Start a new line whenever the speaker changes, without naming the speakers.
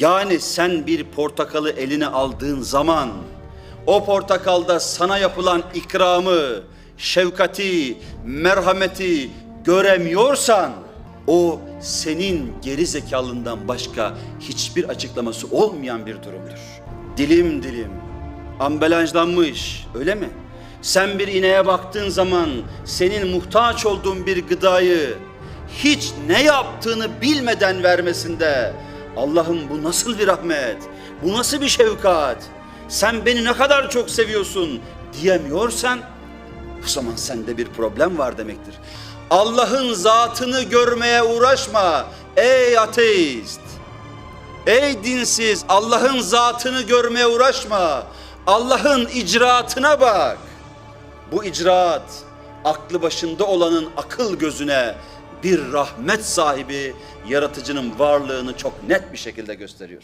Yani sen bir portakalı eline aldığın zaman o portakalda sana yapılan ikramı, şefkati, merhameti göremiyorsan o senin geri zekalından başka hiçbir açıklaması olmayan bir durumdur. Dilim dilim, ambalajlanmış öyle mi? Sen bir ineğe baktığın zaman senin muhtaç olduğun bir gıdayı hiç ne yaptığını bilmeden vermesinde Allah'ım bu nasıl bir rahmet, bu nasıl bir şefkat, sen beni ne kadar çok seviyorsun diyemiyorsan o zaman sende bir problem var demektir. Allah'ın zatını görmeye uğraşma ey ateist. Ey dinsiz Allah'ın zatını görmeye uğraşma. Allah'ın icraatına bak. Bu icraat aklı başında olanın akıl gözüne bir rahmet sahibi yaratıcının varlığını çok net bir şekilde gösteriyor.